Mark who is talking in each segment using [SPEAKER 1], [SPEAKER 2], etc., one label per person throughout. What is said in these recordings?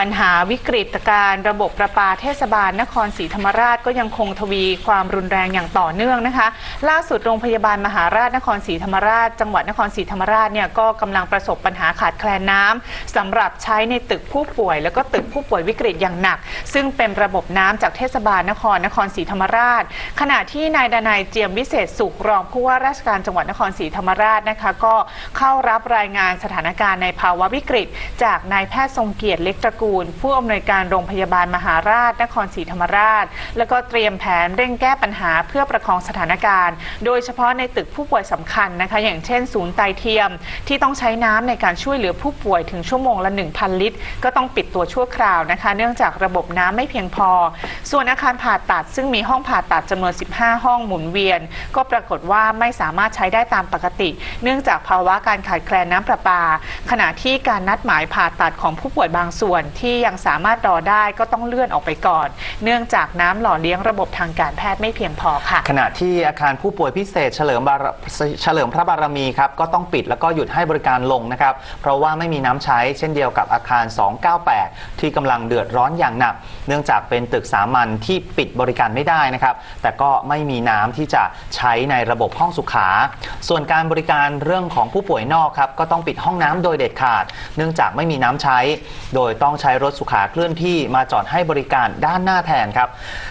[SPEAKER 1] ปัญหาวิกฤตการระบบประปาเทศบาลนครศรีธรรมราชก็ยังคงทวีความรุนแรงอย่างต่อเนื่องนะคะ ล่าสุดโรงพยาบาลมหาราชนครศรีธรรมราช จังหวัดนครศรีธรรมราชเนี่ยก็กำลังประสบปัญหาขาดแคลนน้ำสำหรับใช้ในตึกผู้ป่วย แล้วก็ตึกผู้ป่วยวิกฤตอย่างหนัก ซึ่งเป็นระบบน้ำจากเทศบาลนครนครศรีธรรมราช ขณะที่นายดนายเจียมวิเศษสุขรองผู้ว่าราชการจังหวัดนครศรีธรรมราชนะคะ ก็เข้ารับรายงานสถานการณ์ในภาวะวิกฤต จากนายแพทย์ทรงเกียรติเล็กตระกูล ผู้อำนวยการโรงพยาบาลมหาราชนครศรีธรรมราช แล้วก็เตรียมแผนเร่งแก้ปัญหาเพื่อประคองสถานการณ์ โดยเฉพาะในตึกผู้ป่วยสำคัญนะคะ อย่างเช่น ศูนย์ไตเทียม ที่ต้องใช้น้ำในการช่วยเหลือผู้ป่วยถึงชั่วโมงละ 1,000 ลิตร ก็ต้องปิดตัวชั่วคราวนะคะ เนื่องจากระบบน้ำไม่เพียงพอ ส่วนอาคารผ่าตัด ซึ่งมีห้องผ่าตัดจำนวน 15 ห้องหมุนเวียน ก็ปรากฏว่าไม่สามารถใช้ได้ตามปกติ เนื่องจากภาวะการขาดแคลนน้ำประปา ขณะที่การนัดหมายผ่าตัดของผู้ป่วยบางส่วนที่ยังสามารถรอได้ก็ต้องเลื่อนออกไปก่อน เนื่องจากน้ำหล่อเลี้ยงระบบทางการแพทย์ไม่เพียงพอค่ะ
[SPEAKER 2] ขณะที่อาคารผู้ป่วยพิเศษเฉลิมบารเฉลิมพระบารมีครับก็ต้องปิดแล้วก็หยุดให้บริการลงนะครับเพราะว่าไม่มีน้ำใช้เช่นเดียวกับอาคาร 298 ที่กำลังเดือดร้อนอย่างหนัก เนื่องจากเป็นตึกสามัญที่ปิดบริการไม่ได้นะครับ แต่ก็ไม่มีน้ำที่จะใช้ในระบบห้องสุขา ส่วนการบริการเรื่องของผู้ป่วยนอกครับก็ต้องปิดห้องน้ำโดยเด็ดขาด เนื่องจากไม่มีน้ำใช้ โดยต้องใช้รถสุขาเคลื่อนที่มาจอดให้บริการด้านหน้าแทนครับ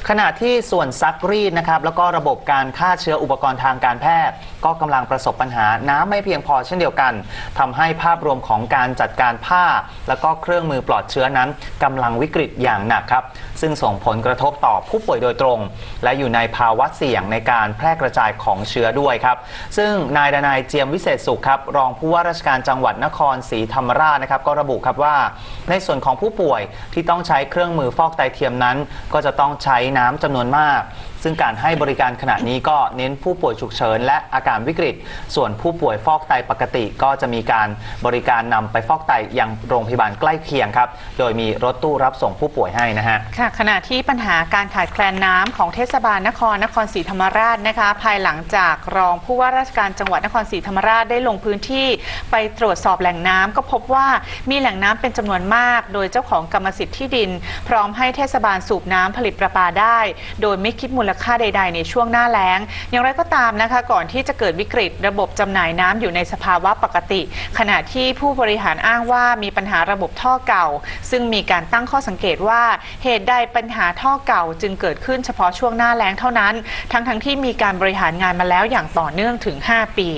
[SPEAKER 2] ขณะที่ส่วนซักรีดนะครับแล้วก็ระบบการฆ่าเชื้ออุปกรณ์ทางการแพทย์ ก็กำลังประสบปัญหาน้ำไม่เพียงพอเช่นเดียวกันทำให้ภาพรวมของการจัดการผ้า แล้วก็เครื่องมือปลอดเชื้อนั้นกำลังวิกฤตอย่างหนักครับ ซึ่งส่งผลกระทบต่อผู้ป่วยโดยตรง และอยู่ในภาวะเสี่ยงในการแพร่กระจายของเชื้อด้วยครับ ซึ่งนายดนายเจียมวิเศษสุขครับรองผู้ว่าราชการจังหวัดนครศรีธรรมราชนะครับก็ระบุครับว่า ในส่วนของผู้ป่วยที่ต้องใช้เครื่องมือฟอกไตเทียมนั้น ก็จะต้องใช้น้ำจำนวนมาก ซึ่งการให้บริการขณะนี้ก็เน้นผู้ป่วยฉุกเฉิน และอาการวิกฤต ส่วนผู้ป่วยฟอกไตปกติก็จะมีการบริการนำไปฟอกไตยังโรงพยาบาลใกล้เคียงครับ โดยมีรถตู้รับส่งผู้ป่วยให้นะฮะ
[SPEAKER 1] ค่ะขณะที่ปัญหาการขาดแคลนน้ำของเทศบาลนครนครศรีธรรมราชนะคะ ภายหลังจากรองผู้ว่าราชการจังหวัดนครศรีธรรมราชได้ลงพื้นที่ ไปตรวจสอบแหล่งน้ำก็พบว่ามีแหล่งน้ำเป็นจำนวนมาก โดยเจ้าของกรรมสิทธิ์ที่ดิน พร้อมให้เทศบาลสูบน้ำผลิตประปาได้ โดยไม่คิดมูลลค่าใด ๆ ในช่วงหน้าแล้ง อย่างไรก็ตามนะคะ ก่อนที่จะเกิดวิกฤตระบบจำหน่ายน้ำอยู่ในสภาวะปกติ ขณะที่ผู้บริหารอ้างว่ามีปัญหาระบบท่อเก่า ซึ่งมีการตั้งข้อสังเกตว่าเหตุใดปัญหาท่อเก่าจึงเกิดขึ้นเฉพาะช่วงหน้าแล้งเท่านั้น ทั้งๆที่มีการบริหารงานมาแล้วอย่างต่อเนื่องถึง 5 ปี